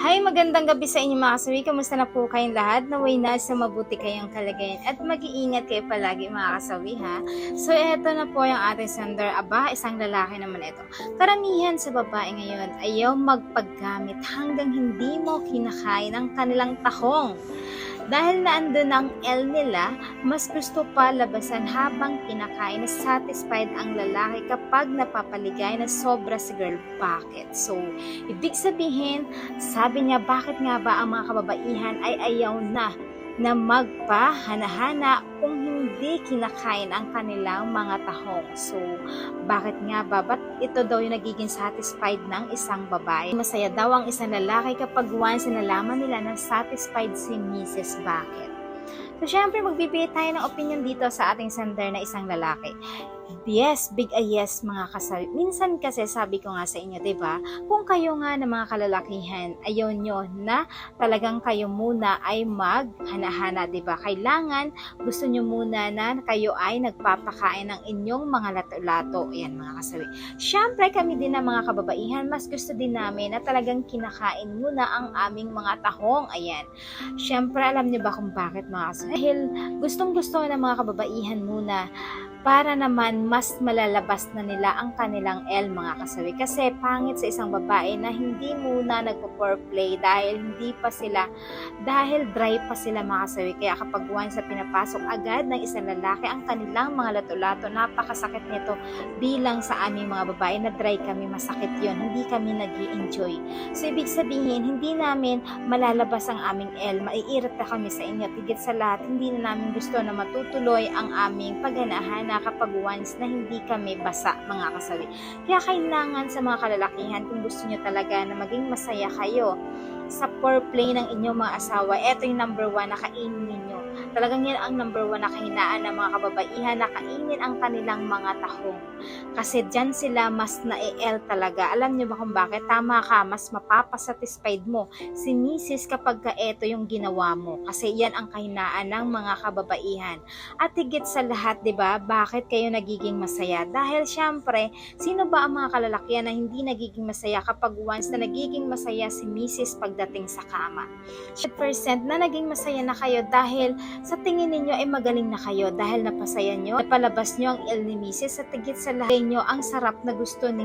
Hi, magandang gabi sa inyo mga kasawi. Kamusta na po kayong lahat? Naway na sa mabuti kayong kalagayan at mag-iingat kayo palagi mga kasawi ha. So eto na po yung ating sender. Aba, isang lalaki naman ito. Karamihan sa babae ngayon ayaw magpaggamit hanggang hindi mo kinakain ang kanilang tahong. Dahil naandun ang L nila, mas gusto pa labasan habang kinakain na satisfied ang lalaki kapag napapaligay na sobra si girl. Bakit? So, ibig sabihin, sabi niya, bakit nga ba ang mga kababaihan ay ayaw na na magpahanahana kung hindi kinakain ang kanilang mga tahong. So, bakit nga ba? Ba't ito daw yung nagiging satisfied ng isang babae? Masaya daw ang isang lalaki kapag once na nalaman nila na satisfied si Mrs. Bakit? So, syempre, magbibigay tayo ng opinion dito sa ating sender na isang lalaki. Yes, big a yes mga kasabi. Minsan kasi sabi ko nga sa inyo, 'di ba? Kung kayo nga na mga kalalakihan, ayaw nyo na talagang kayo muna ay maghanahana, 'di ba? Kailangan gusto nyo muna na kayo ay nagpapakain ng inyong mga lato-lato. Ayan mga kasabi. Syempre kami din na mga kababaihan, mas gusto din namin na talagang kinakain muna ang aming mga tahong. Ayan. Syempre alam niyo ba kung bakit mga kasabi? Dahil gustong gusto ng mga kababaihan muna para naman mas malalabas na nila ang kanilang L mga kasawi. Kasi pangit sa isang babae na hindi muna nagpo-foreplay dahil hindi pa sila, dahil dry pa sila mga kasawi. Kaya kapag once sa pinapasok agad ng isang lalaki ang kanilang mga lato-lato, napakasakit nito bilang sa aming mga babae na dry kami, masakit yon Hindi kami nag enjoy So ibig sabihin, hindi namin malalabas ang aming L, maiirita kami sa inyo. Tigit sa lahat, hindi na namin gusto na matutuloy ang aming pagganahan na kapag once na hindi kami basa mga kasawi. Kaya kailangan sa mga kalalakihan kung gusto nyo talaga na maging masaya kayo sa foreplay ng inyong mga asawa, eto yung number one na kainin ninyo. Talagang yan ang number one na kahinaan ng mga kababaihan na kainin ang kanilang mga tahong. Kasi dyan sila mas na-el talaga. Alam niyo ba kung bakit? Tama ka, mas mapapasatisfied mo si misis kapag ka eto yung ginawa mo. Kasi yan ang kahinaan ng mga kababaihan. At higit sa lahat, 'di ba? Bakit kayo nagiging masaya? Dahil syempre, sino ba ang mga kalalakihan na hindi nagiging masaya kapag once na nagiging masaya si misis pagdating sa kama? 100% na naging masaya na kayo dahil sa tingin ninyo ay magaling na kayo dahil napasaya nyo, napalabas nyo ang il ni misis at higit sa lahat nyo ang sarap na gusto ni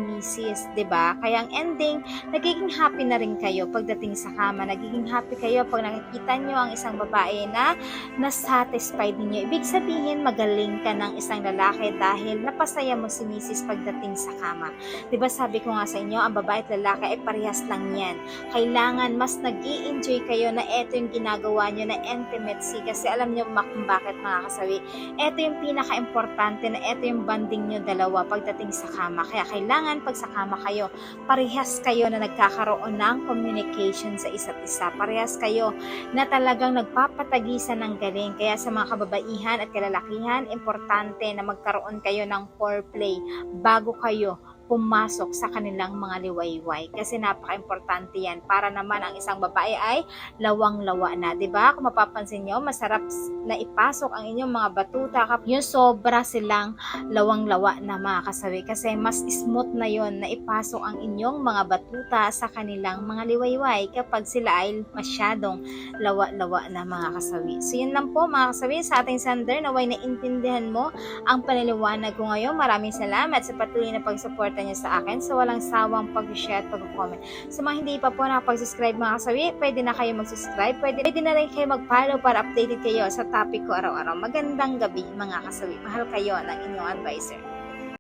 'di ba? Kaya ang ending, nagiging happy na rin kayo pagdating sa kama. Nagiging happy kayo pag nakikita nyo ang isang babae na na-satisfied ninyo. Ibig sabihin, magaling ka ng isang lalaki dahil napasaya mo si misis pagdating sa kama. ba sabi ko nga sa inyo, ang babae at lalaki ay parehas lang yan. Kailangan mas nag enjoy kayo na eto yung ginagawa nyo na intimacy kasi alam nyo ma- kung bakit mga kasawi. Eto yung pinaka-importante na eto yung banding nyo dalawa pagdating sa kama. Kaya kailangan pag sa kama kayo, parehas kayo na nagkakaroon ng communication sa isa't isa. Parehas kayo na talagang nagpapatagisan ng galing. Kaya sa mga kababaihan at kalalakihan, importante na magkaroon kayo ng foreplay bago kayo pumasok sa kanilang mga liwayway. Kasi napaka-importante yan para naman ang isang babae ay lawang-lawa na. 'di ba Kung mapapansin nyo, masarap na ipasok ang inyong mga batuta kapag yung sobra silang lawang-lawa na mga kasawi. Kasi mas smooth na yon na ipasok ang inyong mga batuta sa kanilang mga liwayway kapag sila ay masyadong lawa-lawa na mga kasawi. So yun lang po mga kasawi sa ating sender. Naway na intindihan mo ang paniliwanag ko ngayon. Maraming salamat sa patuloy na pagsuporta niyo sa akin sa walang sawang pag-share at pag-comment. Sa mga hindi pa po nakapag-subscribe mga kasawi, pwede na kayo mag-subscribe. Pwede, pwede na rin kayo mag-follow para updated kayo sa topic ko araw-araw. Magandang gabi mga kasawi. Mahal kayo ng inyong advisor.